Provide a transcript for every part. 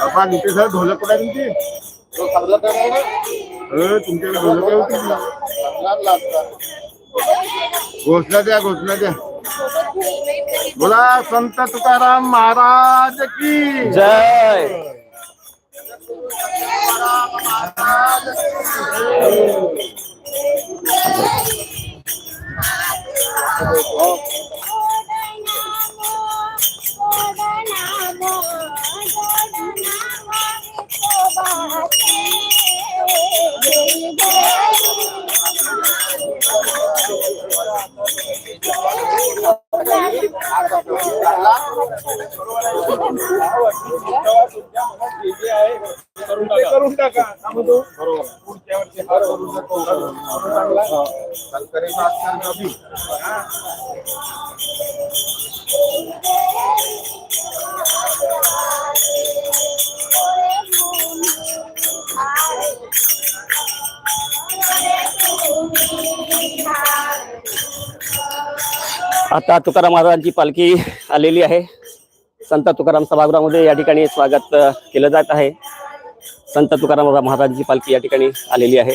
बाबा नितेश सर ढोलक कुठे आहे तुमची? अ, तुमच्याकडे ढोलक आहे होती? घोषणा द्या घोषणा द्या. बोला संत तुकाराम महाराज की जय. करून टाका बरोबर पुढच्या वर्षी हा करू शकतो. आता तुकाराम महाराजांची पालखी आलेली आहे. संत तुकाराम सभागृहामध्ये या ठिकाणी स्वागत केलं जात आहे. संत तुकाराम महाराजांची पालखी या ठिकाणी आलेली आहे.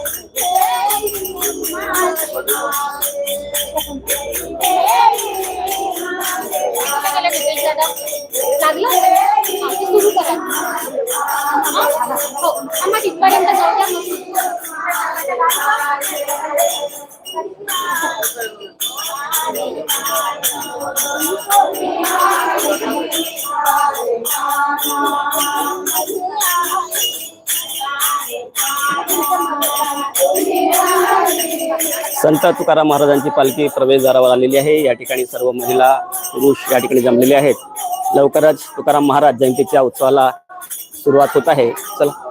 संत तुकाराम महाराजांची पालखी प्रवेशद्वारावर आलेली आहे. या ठिकाणी सर्व महिला पुरुष या ठिकाणी जमलेले आहेत. लवकरच तुकाराम महाराज जयंतीच्या उत्सवाला सुरुवात होत आहे. चला.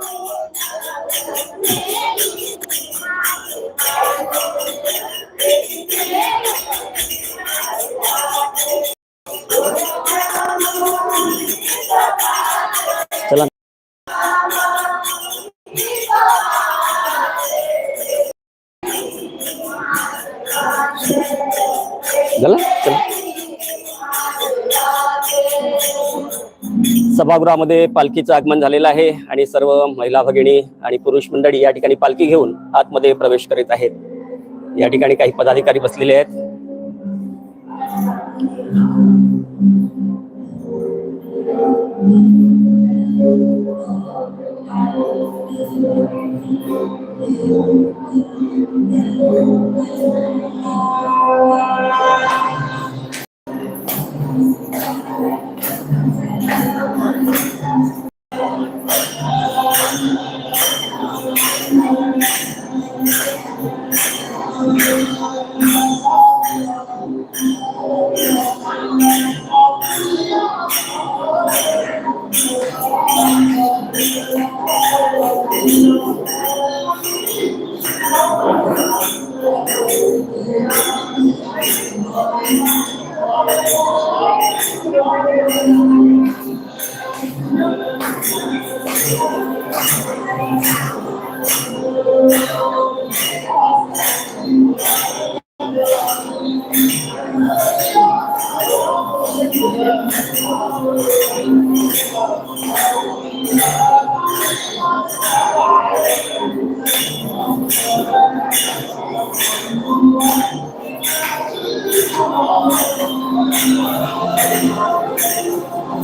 सभागृहामध्ये पालखीचं आगमन झालेलं आहे आणि सर्व महिला भगिनी आणि पुरुष मंडळी या ठिकाणी पालखी घेऊन आतमध्ये प्रवेश करीत आहेत. या ठिकाणी काही पदाधिकारी बसलेले आहेत. Thank you.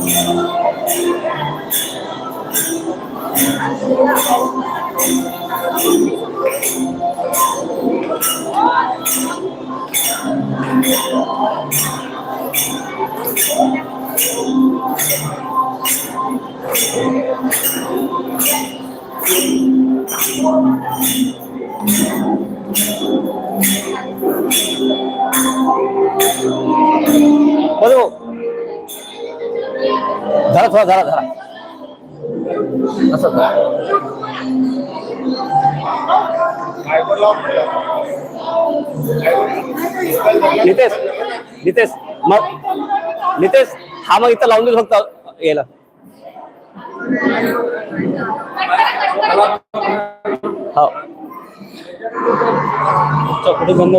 हॅलो नितेश मग नितेश हा मग इथं लावून देऊ फक्त याला हो.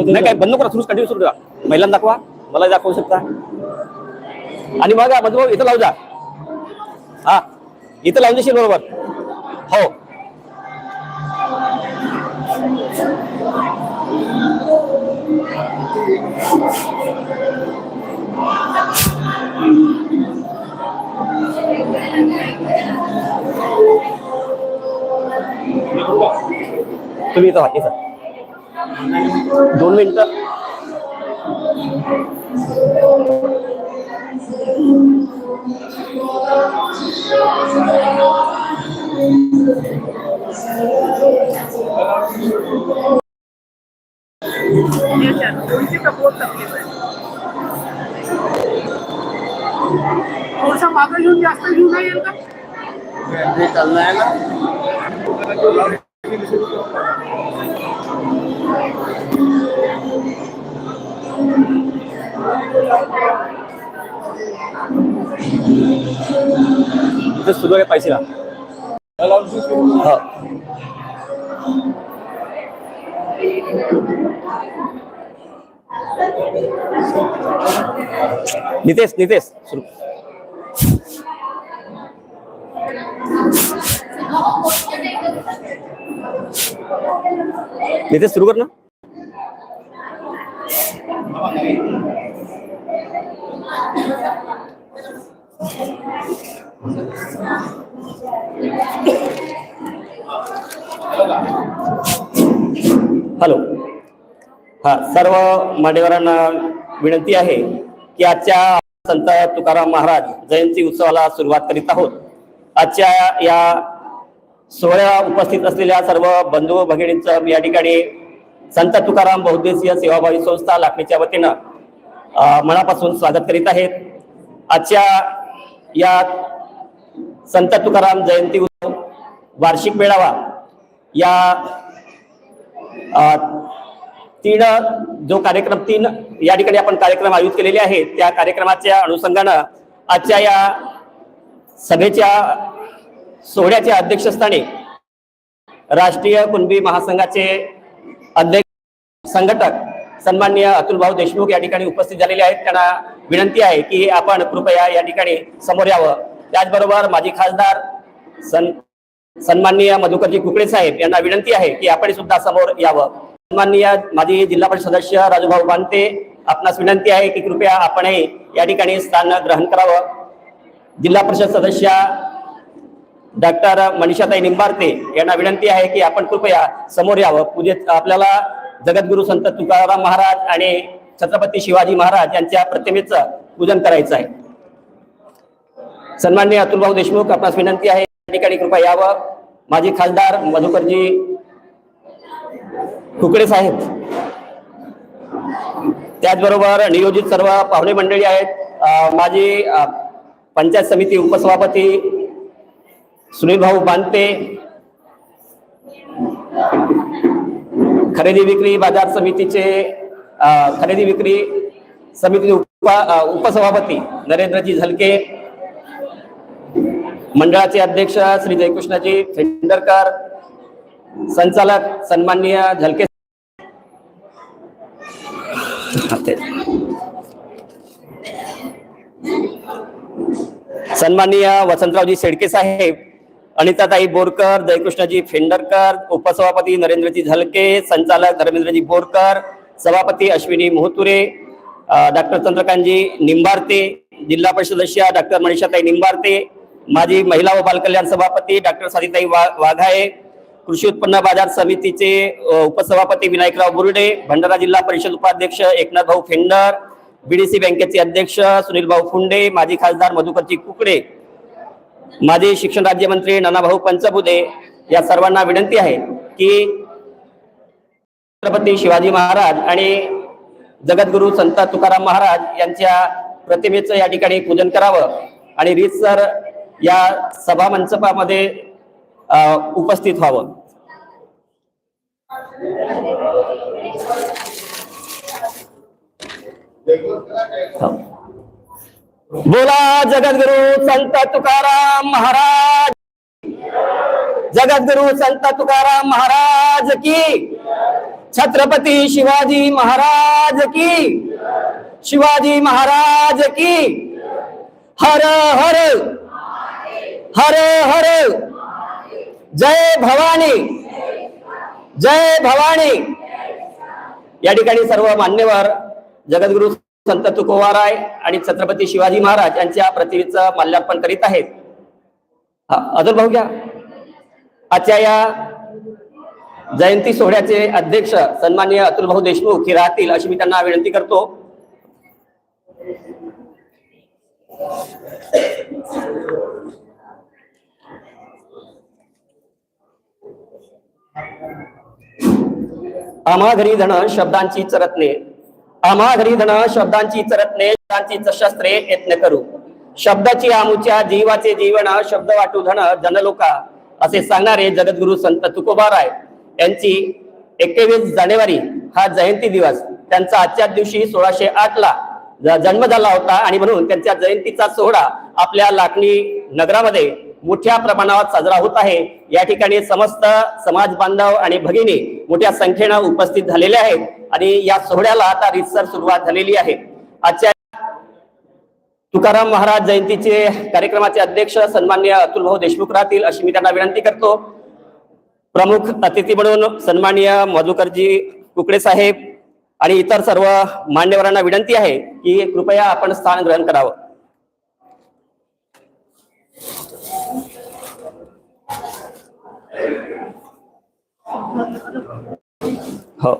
नाही काय बंद करा सुरू कंटिन्यू सुरू करा. महिलांना दाखवा मला दाखवू शकता. आणि मग मधू इथं लावू जा. हा इथं लावून देशील बरोबर. हो. तुम्ही इथं व्हा, इथं दोन मिनिटं थोडसा मागं घेऊन जास्त घेऊन नाही येईल का ते आहे ना सुरू आहे पाहिजे हा. नितेश नितेश सुरू नितेश सुरू कर ना हॅलो. हा सर्व मान्यवरांना विनंती आहे की आजच्या संत तुकाराम महाराज जयंती उत्सवाला सुरुवात करीत आहोत. आजच्या या सोहळ्या उपस्थित असलेल्या सर्व बंधू भगिनींचं या ठिकाणी संत तुकाराम बहुद्देशीय सेवाभावी संस्था लाखणीच्या वतीनं मनापासून स्वागत करीत आहेत. आजच्या या संत तुकाराम जयंती उत्सव वार्षिक मेळावा या तीन जो कार्यक्रम तीन या ठिकाणी आपण कार्यक्रम आयोजित केलेले आहेत त्या कार्यक्रमाच्या अनुषंगानं आजच्या या सभेच्या सोहळ्याच्या अध्यक्षस्थानी राष्ट्रीय कुणबी महासंघाचे अध्यक्ष संघटक सन्मान्य अतुलभाऊ देशमुख या ठिकाणी उपस्थित झालेले आहेत. त्यांना विनंती आहे की आपण कृपया या ठिकाणी समोर यावं. त्याचबरोबर माजी खासदार सन सन्माननीय मधुकरजी कुकडे साहेब यांना विनंती आहे की आपण सुद्धा समोर यावं. सन्माननीय माजी जिल्हा परिषद सदस्य राजूभाऊ बांते आपणास विनंती आहे की कृपया आपणही या ठिकाणी स्थान ग्रहण करावं. जिल्हा परिषद सदस्य डॉक्टर मनीषाताई निंबारते यांना विनंती आहे की आपण कृपया समोर यावं. पूजेत आपल्याला जगद्गुरु संत तुकाराम महाराज आणि छत्रपती शिवाजी महाराज यांच्या प्रतिमेचं पूजन करायचं आहे. सन्माननीय अतुलभाऊ देशमुख आपणास विनंती आहे ठिकाणी कृपया यावं. माजी खासदार मधुकरजी कुकडे साहेब. त्याचबरोबर नियोजित सर्व पाहुणे मंडळी आहेत. माझी माजी पंचायत समिती उपसभापती सुनील भाऊ बांधते खरेदी विक्री बाजार समितीचे खरेदी विक्री समिती उप उपसभापती नरेंद्रजी झलके. मंडळाचे अध्यक्ष श्री जयकृष्णजी फेंडरकर संचालक सन्माननीय झलके सन्माननीय वसंतरावजी शेडके साहेब अनिताताई बोरकर जयकृष्णजी फेंडरकर उपसभापती नरेंद्रजी झलके संचालक धर्मेंद्रजी बोरकर सभापती अश्विनी मोहतुरे डॉक्टर चंद्रकांतजी निंबारते जिल्हा परिषद डॉक्टर मनीषाताई निंबारते माजी महिला व बालकल्याण सभापती डॉक्टर साधिताई वा- वाघाळे कृषी उत्पन्न बाजार समितीचे उपसभापती विनायकराव बुर्डे भंडारा जिल्हा परिषद उपाध्यक्ष एकनाथ भाऊ फेंडर बीडीसी बँकेचे अध्यक्ष सुनील भाऊ फुंडे माजी खासदार मधुकरजी कुकडे माजी शिक्षण राज्यमंत्री नानाभाऊ पंचबुदे या सर्वांना विनंती आहे की छत्रपती शिवाजी महाराज आणि जगद्गुरु संत तुकाराम महाराज यांच्या प्रतिमेचं या ठिकाणी पूजन करावं. आणि रीतसर या सभा मंचपामध्ये उपस्थित व्हावं. बोला जगद्गुरु संत तुकाराम महाराज. जगद्गुरु संत तुकाराम महाराज की. छत्रपती शिवाजी महाराज की. शिवाजी महाराज की. हर हर हर हर। जय भवानी। जय भवानी। या ठिकाणी सर्व मान्यवर जगद्गुरु संत तुकोवाराय आणि छत्रपती शिवाजी महाराज यांच्या प्रतिमेचं माल्यार्पण करीत आहेत. अजून भाऊ घ्या. आजच्या या जयंती सोहळ्याचे अध्यक्ष सन्मान्य अतुल भाऊ देशमुख हे राहतील अशी मी त्यांना विनंती करतो. आम्हा घरी धन शब्दांची चरत्ने. आम्हा घरी धन शब्दांची चरत्ने शब्दांची शस्त्रे यत्न करू. शब्दाची आमुच्या जीवाचे जीवन शब्द वाटू धन जनलोका. असे सांगणारे जगद्गुरु संत तुकोबाराय यांची एकवीस जानेवारी हा जयंती दिवस. त्यांचा आजच्याच दिवशी सोळाशे आठ ला जन्म झाला होता आणि म्हणून त्यांच्या जयंतीचा सोहळा आपल्या लाखणी नगरामध्ये मोठ्या प्रमाणावर साजरा होत आहे. या ठिकाणी समस्त समाज बांधव आणि भगिनी मोठ्या संख्येनं उपस्थित झालेले आहेत. आणि या सोहळ्याला आता रितसर सुरुवात झालेली आहे. आजच्या तुकाराम महाराज जयंतीचे कार्यक्रमाचे अध्यक्ष सन्मान्य अतुल भाऊ देशमुख राहतील अशी मी त्यांना विनंती करतो. प्रमुख अतिथी म्हणून सन्मान्य मधुकरजी कुकडे साहेब आणि इतर सर्व मान्यवरांना विनंती आहे की कृपया आपण स्थान ग्रहण करावं. हो.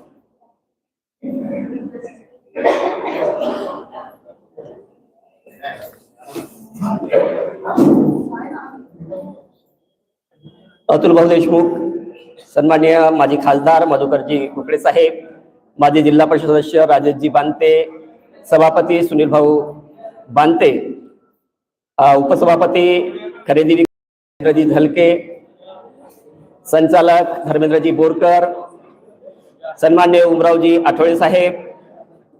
अतुल भाऊ देशमुख सन्मान्य माजी खासदार मधुकरजी कुकडे साहेब माजी जिल्हा परिषद सदस्य राजेशजी बांते सभापती सुनील भाऊ बांते उपसभापती खरेदी झलके संचालक धर्मेंद्रजी बोरकर सन्मान्य उमरावजी आठवळे साहेब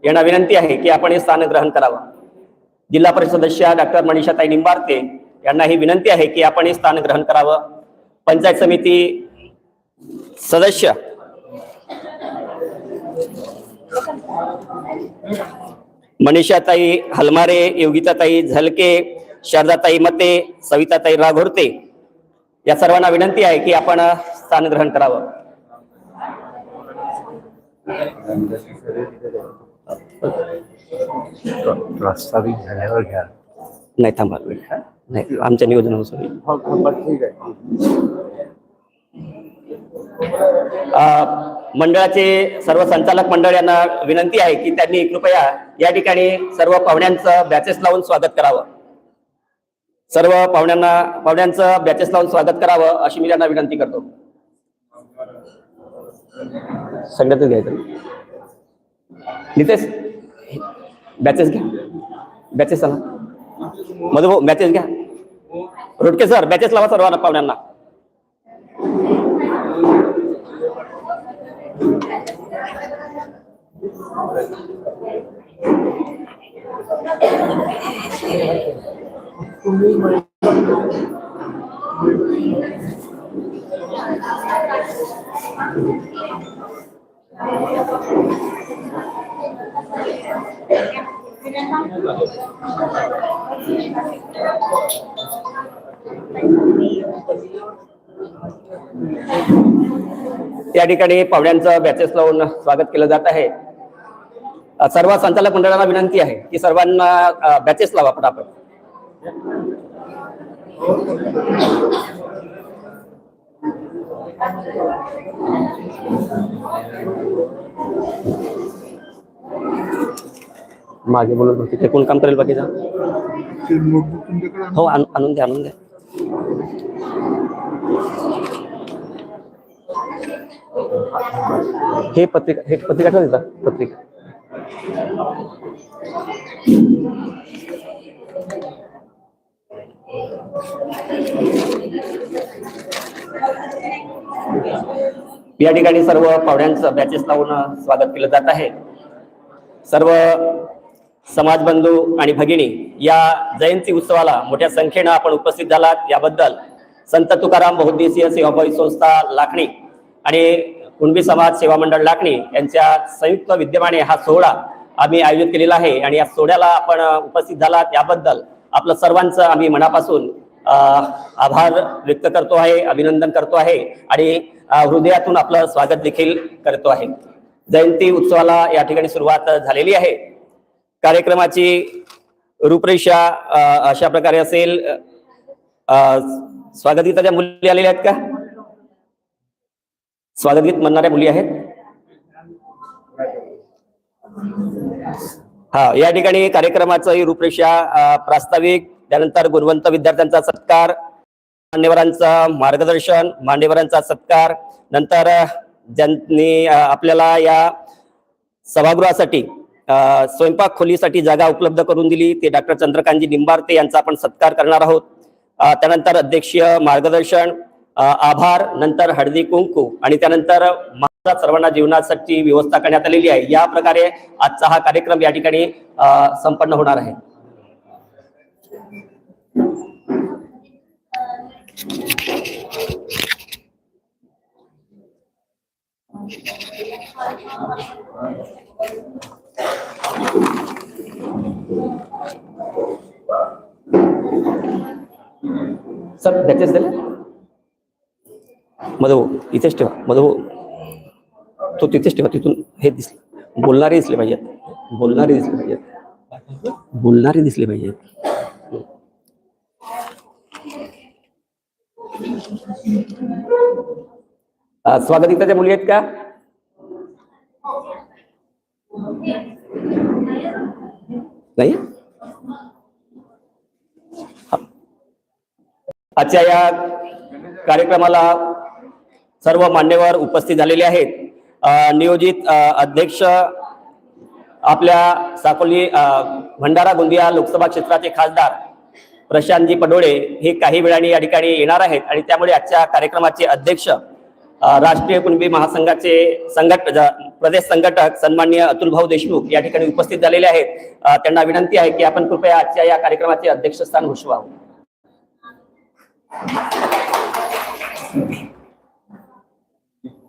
यांना विनंती आहे की आपण हे स्थान ग्रहण करावं. जिल्हा परिषद सदस्य डॉक्टर मनीषाताई निंबारते यांना ही विनंती आहे की आपण हे स्थान ग्रहण करावं. पंचायत समिती सदस्य मनीषाताई हलमारे योगिताताई झलके शारदाताई मते सविताताई राघोरते या सर्वांना विनंती आहे की आपण स्थान ग्रहण करावं. प्रस्तावित झाल्यावर घ्या नाही थांबा नाही आमच्या नियोजनानुसार मंडळाचे सर्व संचालक मंडळ यांना विनंती आहे की त्यांनी कृपया या ठिकाणी सर्व पाहुण्यांचं बॅचेस लावून स्वागत करावं. सर्व पाहुण्यांना पाहुण्यांचं बॅचेस लावून स्वागत करावं अशी मी त्यांना विनंती करतो. सगळ्यातच घ्यायचं नितेश बॅचेस घ्या. बॅचेस चला. मधु बॅचेस घ्या. रोडके सर बॅचेस लावा सर्वांना पाहुण्यांना. त्या ठिकाणी पाहुण्यांचं बॅचेस लावून स्वागत केलं जात आहे. सर्व संचालक मंडळाला विनंती आहे की सर्वांना बॅचेस लावा पटापट. मागे बोलत होते ते कोण काम करेल बाकीचा? हो आण- आणून द्या आणून द्या हे पत्रिका हे पत्रिका ठेवा तिथं, पत्रिका. या ठिकाणी सर्व पाहुण्यांचं बॅचेस लावून स्वागत केलं जात आहे. सर्व समाज बंधू आणि भगिनी या जयंती उत्सवाला मोठ्या संख्येनं आपण उपस्थित झालात. याबद्दल संत तुकाराम बहुद्देशीय सेवाभावी संस्था लाखणी आणि कुणबी समाज सेवा मंडळ लाखणी यांच्या संयुक्त विद्यमाने हा सोहळा आम्ही आयोजित केलेला आहे आणि या सोहळ्याला आपण उपस्थित झालात. याबद्दल आपलं सर्वांचं आम्ही मनापासून आभार व्यक्त करतो आहे अभिनंदन करतो आहे आणि हृदयातून आपलं स्वागत देखील करतो आहे. जयंती उत्सवाला या ठिकाणी सुरुवात झालेली आहे. कार्यक्रमाची रूपरेषा अशा प्रकारे असेल. स्वागतगीताच्या मुली आलेल्या आहेत का? स्वागतगीत म्हणणाऱ्या मुली आहेत? हा या ठिकाणी कार्यक्रमाचं रूपरेषा प्रास्ताविक त्यानंतर गुणवंत विद्यार्थ्यांचा सत्कार मान्यवरांचं मार्गदर्शन मान्यवरांचा सत्कार नंतर ज्यांनी आपल्याला या सभागृहासाठी स्वयंपाक खोलीसाठी जागा उपलब्ध करून दिली ते डॉक्टर चंद्रकांतजी निंबार्ते यांचा आपण सत्कार करणार आहोत. त्यानंतर अध्यक्षीय मार्गदर्शन आभार नंतर हळदी कुंकू आणि त्यानंतर सर्वांना जीवनासाठी व्यवस्था करण्यात आलेली आहे. या प्रकारे आजचा हा कार्यक्रम या ठिकाणी संपन्न होणार आहे. सर त्याचेच मधू इथेच ठेवा. मधू तो तिथेच ठेवा तिथून हे दिसलं. बोलणारे दिसले पाहिजेत. बोलणारे दिसले पाहिजेत. बोलणारे दिसले पाहिजेत. स्वागतिकताच्या मुली आहेत का? नाही? आजच्या या कार्यक्रमाला सर्व मान्यवर उपस्थित झालेले आहेत. नियोजित अध्यक्ष आपल्या साकोली भंडारा गोंदिया लोकसभा क्षेत्राचे खासदार प्रशांतजी पडोळे हे काही वेळाने या ठिकाणी येणार आहेत आणि त्यामुळे आजच्या कार्यक्रमाचे अध्यक्ष राष्ट्रीय कुणबी महासंघाचे संघट ज- प्रदेश संघटक सन्मान्य अतुलभाऊ देशमुख या ठिकाणी उपस्थित झालेले आहेत. त्यांना विनंती आहे की आपण कृपया आजच्या या कार्यक्रमाचे अध्यक्षस्थान घोषवावं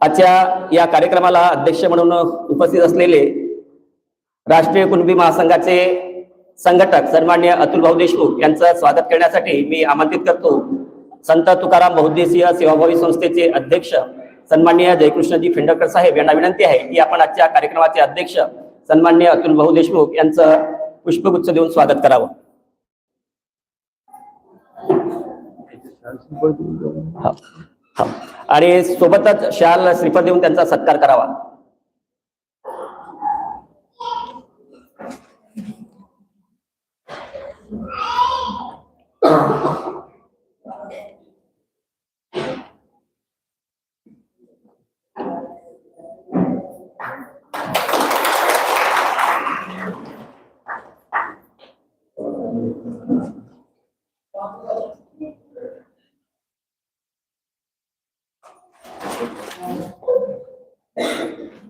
आजच्या या कार्यक्रमाला अध्यक्ष म्हणून उपस्थित असलेले राष्ट्रीय कुणबी महासंघाचे संघटक सन्मान्य अतुल भाऊ देशमुख यांचं स्वागत करण्यासाठी मी आमंत्रित करतो संत तुकाराम बहुद्देशीय सेवाभावी संस्थेचे अध्यक्ष सन्मान्य जयकृष्णजी फिंडकर साहेब यांना विनंती आहे की आपण आजच्या कार्यक्रमाचे अध्यक्ष सन्मान्य अतुल भाऊ देशमुख यांचं पुष्पगुच्छ देऊन स्वागत करावं हा. आणि सोबतच शाल श्रीफळ देऊन त्यांचा सत्कार करावा.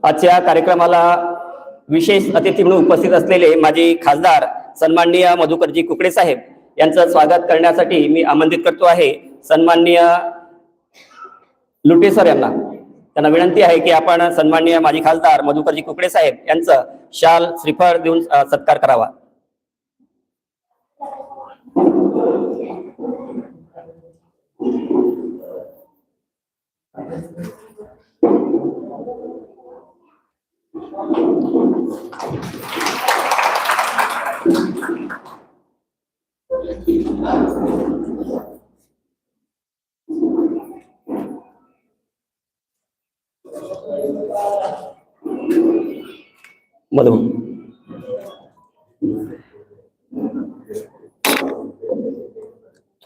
आजच्या कार्यक्रमाला विशेष अतिथी म्हणून उपस्थित असलेले माझे खासदार सन्माननीय मधुकरजी कुकडे साहेब यांचं स्वागत करण्यासाठी मी आमंत्रित करतो आहे. सन्माननीय लुटे सर यांना. त्यांना विनंती आहे की आपण सन्माननीय माजी खासदार मधुकरजी कुकडे साहेब यांचं शाल श्रीफळ देऊन सत्कार करावा. मधु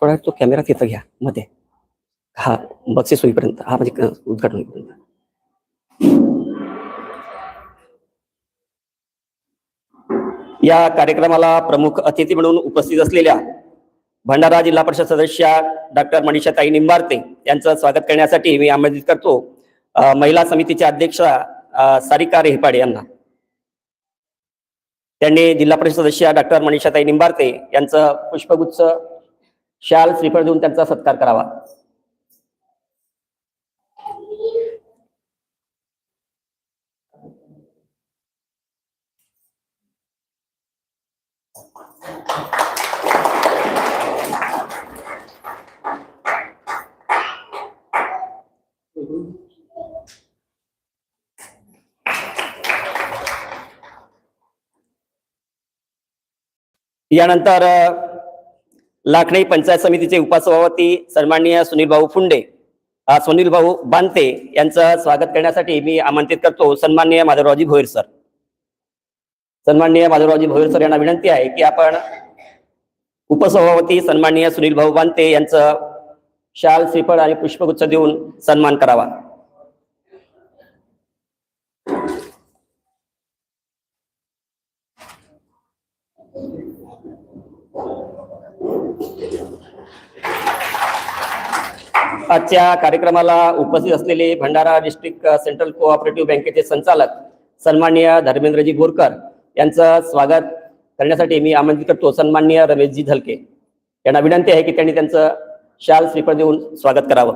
थोडा तो कॅमेरा तिथं घ्या. मध्ये. हा बक्षीस होईपर्यंत. हा म्हणजे क- उद्घाटन होईपर्यंत. या कार्यक्रमाला प्रमुख अतिथी म्हणून उपस्थित असलेल्या भंडारा जिल्हा परिषद सदस्या डॉक्टर मनीषाताई निंबारते यांचं स्वागत करण्यासाठी मी आमंत्रित करतो. महिला समितीच्या अध्यक्षा सारिका रेहपाडे यांना. त्यांनी जिल्हा परिषद सदस्य डॉक्टर मनीषाताई निंबारते यांचं पुष्पगुच्छ शाल श्रीफळ देऊन त्यांचा सत्कार करावा. यानंतर लाखणी पंचायत समितीचे उपसभापती सन्माननीय सुनील भाऊ फुंडे सुनील भाऊ बांते यांचं स्वागत करण्यासाठी मी आमंत्रित करतो सन्माननीय माधवरावजी भोईर सर. सन्माननीय माधवरावजी भोईर सर यांना विनंती आहे की आपण उपसभापती सन्माननीय सुनील भाऊ बांते यांचं शाल श्रीफळ आणि पुष्पगुच्छ देऊन सन्मान करावा. आजच्या कार्यक्रमाला उपस्थित असलेले भंडारा डिस्ट्रिक्ट सेंट्रल कोऑपरेटिव्ह बँकेचे संचालक सन्माननीय धर्मेंद्रजी बोरकर यांचं स्वागत करण्यासाठी मी आमंत्रित करतो. सन्माननीय रमेशजी झलके. यांना विनंती आहे की त्यांनी त्यांचं शाल श्रीफळ देऊन स्वागत करावं.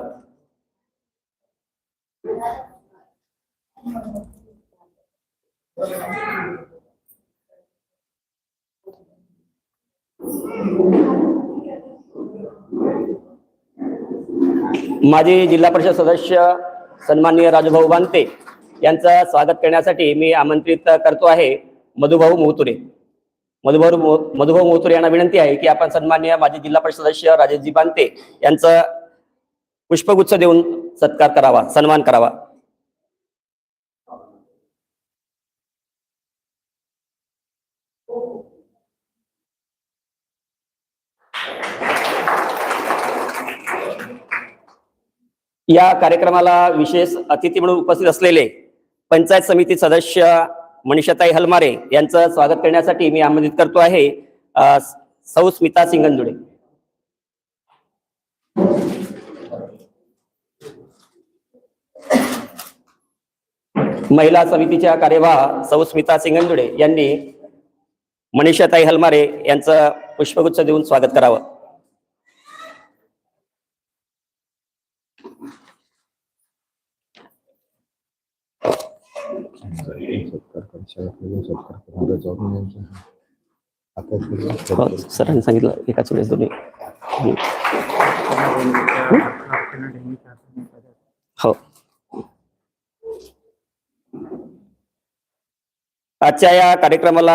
माझे जिल्हा परिषद सदस्य सन्माननीय राजभाऊ बांते यांचं स्वागत करण्यासाठी मी आमंत्रित करतो आहे मधुभाऊ मोहतुरे. मधुभाऊ मधुभाऊ मोहतुरे यांना विनंती आहे की आपण सन्माननीय माजी जिल्हा परिषद सदस्य राजेशजी बांते यांचं पुष्पगुच्छ देऊन सत्कार करावा सन्मान करावा. या कार्यक्रमाला विशेष अतिथी म्हणून उपस्थित असलेले पंचायत समिती सदस्य मनीषाताई हलमारे यांचं स्वागत करण्यासाठी मी आमंत्रित करतो आहे सौ स्मिता सिंगंदुडे. महिला समितीच्या कार्यवाह सौ स्मिता सिंगंदुडे यांनी मनीषाताई हलमारे यांचं पुष्पगुच्छ देऊन स्वागत करावं सत्कार कर शरद सत्कार कर जाऊन यांचं आता हो, सरांनी सांगितलं एकाच वेळेस दोन्ही. हो. आजच्या या कार्यक्रमाला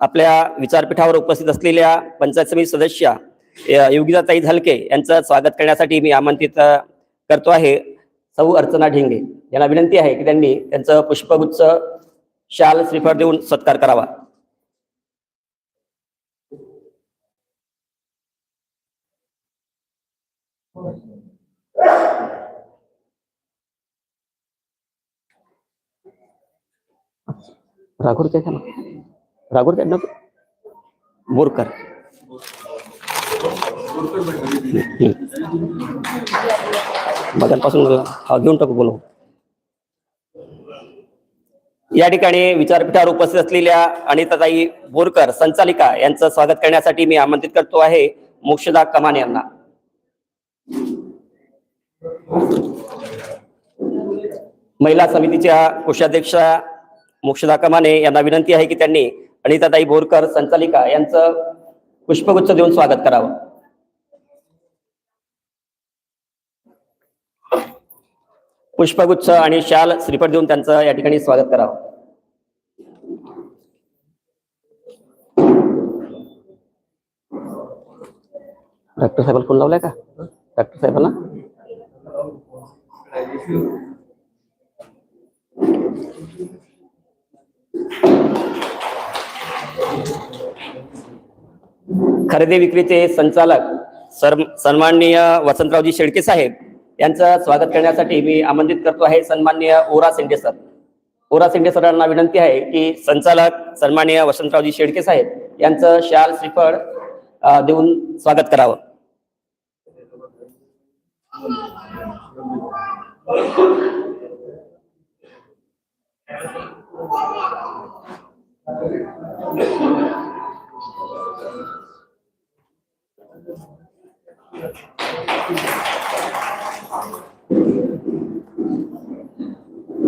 आपल्या विचारपीठावर उपस्थित असलेल्या पंचायत समिती सदस्य योगिताताई झालके यांचं स्वागत करण्यासाठी मी आमंत्रित करतो आहे. सौ अर्चना ढेंगे यांना विनंती आहे की त्यांनी त्यांचं पुष्पगुच्छ शाल श्रीफळ देऊन सत्कार करावा. राघोर काय राघोर काय ना बोरकर. मध्यापासून हा घेऊन टाकू बोलू. या ठिकाणी विचारपीठावर उपस्थित असलेल्या अनिताताई बोरकर संचालिका यांचं स्वागत करण्यासाठी मी आमंत्रित करतो आहे. मोक्षदा कमान यांना. महिला समितीच्या कोषाध्यक्षा मोक्षदा कमाने यांना विनंती आहे की त्यांनी अनिताताई बोरकर संचालिका यांचं पुष्पगुच्छ देऊन स्वागत करावं. पुष्पगुच्छ आणि शाल श्रीफळ देऊन त्यांचं या ठिकाणी स्वागत करावं. डॉक्टर साहेबांना फोन लावलाय का? डॉक्टर साहेबांना खरेदी विक्रीचे संचालक सर सन्माननीय वसंतरावजी शेळके साहेब यांचं स्वागत करण्यासाठी मी आमंत्रित करतो आहे सन्माननीय ओरा सिंडे सर. ओरा सिंडे सरांना विनंती आहे की संचालक सन्माननीय वसंतरावजी शेडके साहेब यांचं शाल श्रीफळ देऊन स्वागत करावं.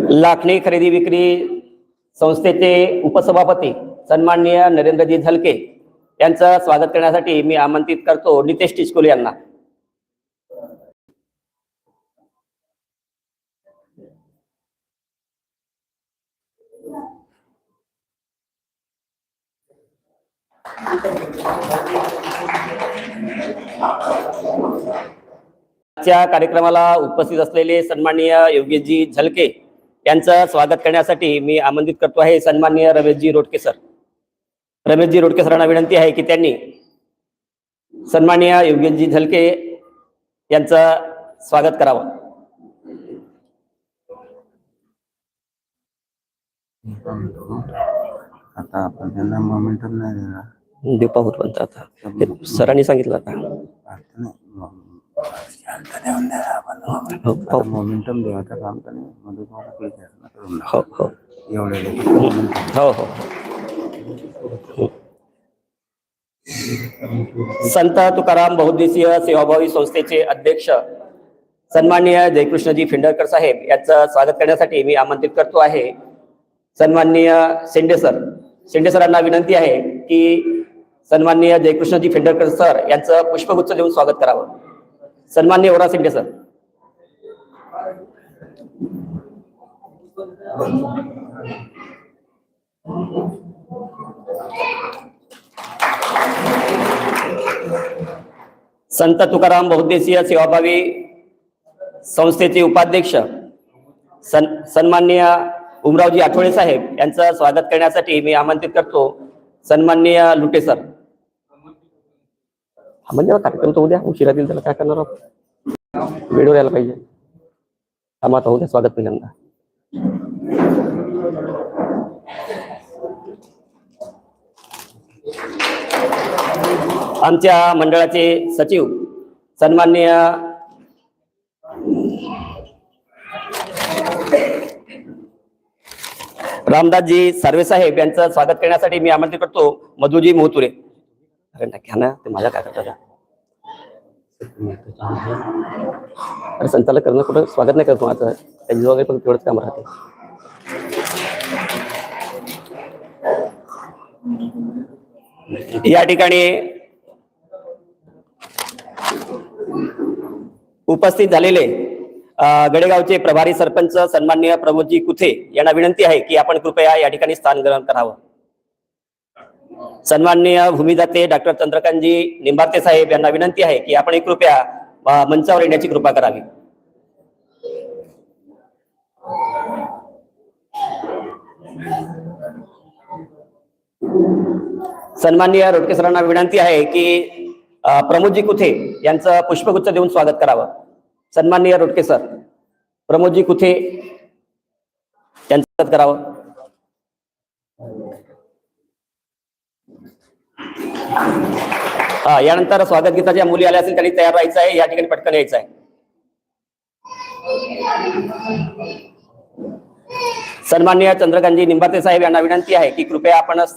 लाखणी खरेदी विक्री संस्थेचे उपसभापती सन्माननीय नरेंद्रजी झलके यांचं स्वागत करण्यासाठी मी आमंत्रित करतो नितेश टिचकुल यांना. आजच्या कार्यक्रमाला उपस्थित असलेले सन्माननीय योगेशजी झलके यांचं स्वागत करण्यासाठी मी आमंत्रित करतो आहे सन्माननीय रमेशजी रोडके सर. रमेशजी रोडके सरांना विनंती आहे की त्यांनी सन्माननीय योगेशजी झलके यांचं स्वागत करावं. आता आपण त्यांना मोमेंटम नाही देणार. आता. सरांनी सांगितलं आता. आपण हो हो मोमेंटम देवाचं काम नाही. मध्ये करून हो हो. एवढ्या हो हो संत तुकाराम बहुद्देशीय सेवाभावी संस्थेचे अध्यक्ष सन्माननीय जयकृष्णजी फिंडरकर साहेब यांचं स्वागत करण्यासाठी मी आमंत्रित करतो आहे. सन्माननीय शेंडे सर शेंडे सरांना विनंती आहे की सन्माननीय जयकृष्णजी फिंडरकर सर यांचं पुष्पगुच्छ देऊन स्वागत करावं. सन्माननीय ओरा सिंगे सर. संत तुकाराम बहुद्देशीय सेवाभावी संस्थेचे उपाध्यक्ष सन सन्माननीय उमरावजी आठवळे साहेब यांचं स्वागत करण्यासाठी मी आमंत्रित करतो. सन्माननीय लुटे सर. म्हणजे कार्यक्रम तो उद्या उशिरा दिल त्याला काय करणार आहोत वेळेवर यायला पाहिजे. हा आता उद्या स्वागत पहिल्यांदा. आमच्या मंडळाचे सचिव सन्माननीय रामदासजी सार्वे साहेब यांचं स्वागत करण्यासाठी मी आमंत्रित करतो. मधुजी मोहतुरे. कारण ना ते माझ्या काय करतात अरे संचालक करणं कुठं? स्वागत नाही करतो माझं. त्याची वगैरे पण तेवढंच काम राहते. या ठिकाणी उपस्थित झालेले गडेगावचे प्रभारी सरपंच सन्माननीय प्रमोदजी कुथे यांना विनंती आहे की आपण कृपया या ठिकाणी स्थान ग्रहण करावं. सन्माननीय भूमिदाते डॉक्टर चंद्रकांतजी निंबार्ते साहेब यांना विनंती आहे की आपण कृपया मंचावर येण्याची कृपा करावी. सन्माननीय रोडके सरांना विनंती आहे की प्रमोदजी कुथे यांचं पुष्पगुच्छ देऊन स्वागत करावं. सन्माननीय रोडके सर प्रमोदजी कुथे यांचं स्वागत करावं. हा यानंतर स्वागत गीताच्या मुली आल्या असेल त्यांनी तयार राहायचं आहे या ठिकाणी पटकन यायचं आहे. सन्माननीय चंद्रकांतजी निंबाते साहेब यांना विनंती आहे की कृपया आपण